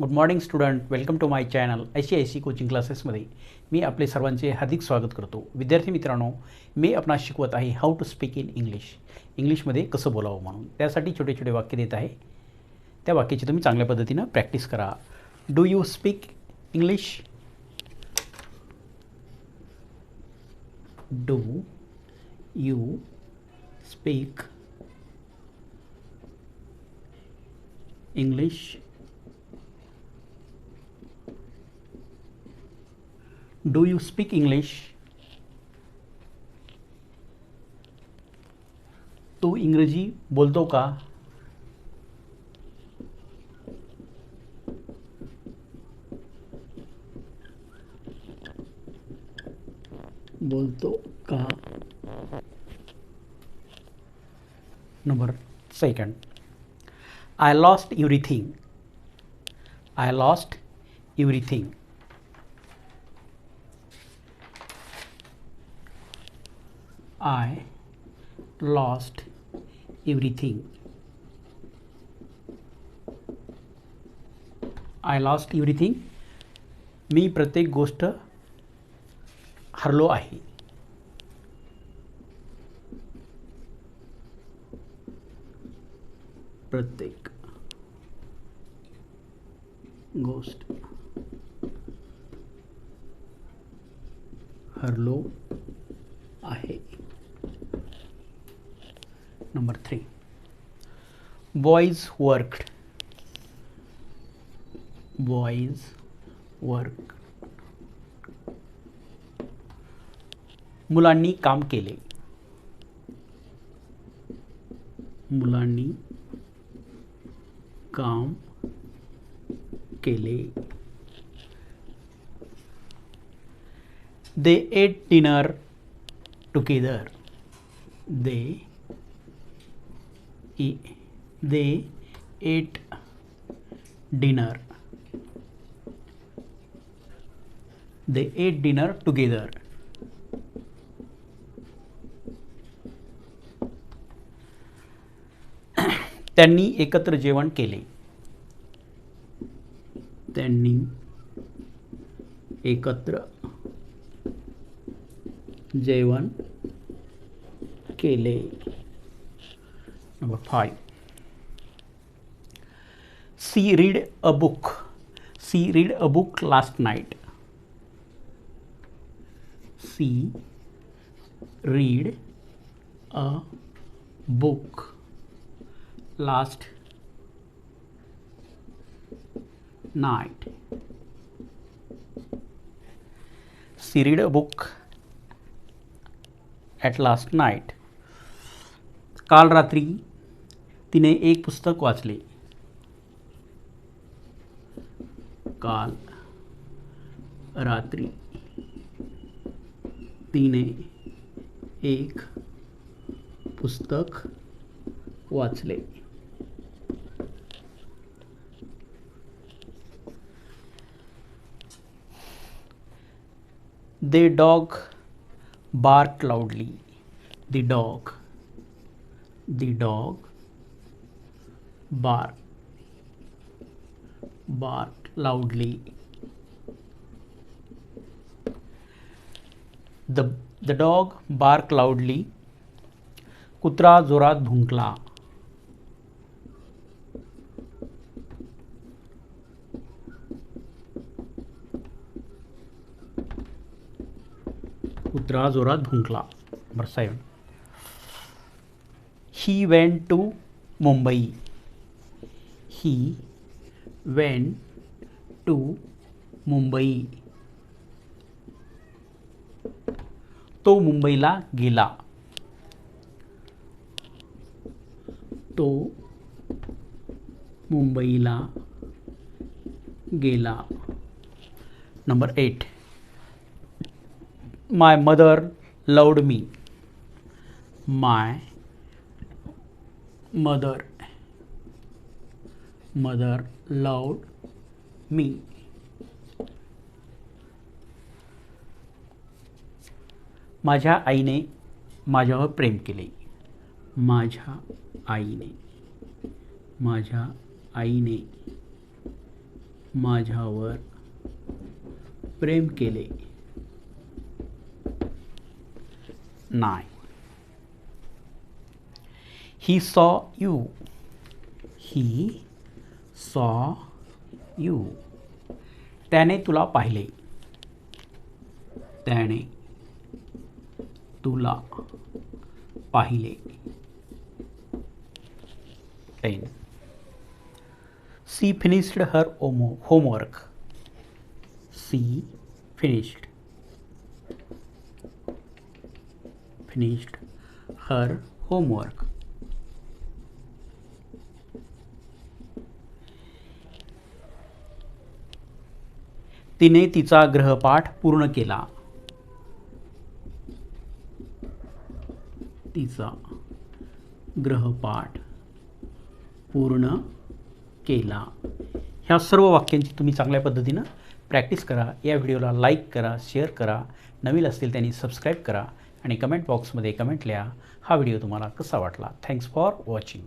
Good morning student welcome to my channel I C I C coaching क्लासेसमध्ये मी आपले सर्वांचे हार्दिक स्वागत करतो. विद्यार्थी मित्रांनो मी आपणास शिकवत आहे how to speak in English इंग्लिशमध्ये कसं बोलावं म्हणून. त्यासाठी छोटे छोटे वाक्य देत आहे. त्या वाक्याची तुम्ही चांगल्या पद्धतीनं प्रॅक्टिस करा. Do you speak English do you speak English do you speak English तू इंग्रजी बोलतो का बोलतो का number second I lost everything I lost everything I lost everything. I lost everything मी प्रत्येक गोष्ट हरलो आहे. प्रत्येक गोष्ट हरलो आहे. Number three, boys worked. Boys work. मुलांनी काम केले मुलांनी काम केले they ate dinner together they they ate dinner they ate dinner together त्यांनी एकत्र जेवण केले त्यांनी एकत्र जेवण केले Number five. She read a book. She read a book last night. She read a book last night. She read a book at last night. काल रात्री तिने एक पुस्तक वाचले काल, रात्री, तिने एक पुस्तक वाचले the dog bark loudly the dog the dog barked barked loudly the the dog barked loudly कुत्रा जोरात भुंकला कुत्रा जोरात भुंकला number seven he went to Mumbai. He went to Mumbai. तो मुंबईला गेला. तो मुंबईला गेला. Number eight my mother loved me my mother mother loved me. माझ्या आईने माझ्यावर प्रेम केले. माझ्या आईने. माझ्या आईने माझ्यावर प्रेम केले. नाही. He saw you he saw you. त्याने तुला पाहिले. त्याने तुला पाहिले. Ten she finished her ओमो homework she finished finished her homework. तिने तिचा ग्रहपाठ पूर्ण केला. तिचा ग्रहपाठ पूर्ण केला. ह्या सर्व वाक्यांची तुम्ही चांगल्या पद्धतीनं प्रॅक्टिस करा. या व्हिडिओला लाईक करा शेअर करा. नवीन असतील त्यांनी सबस्क्राईब करा आणि कमेंट बॉक्समध्ये कमेंट लिहा. हा व्हिडिओ तुम्हाला कसा वाटला? Thanks for watching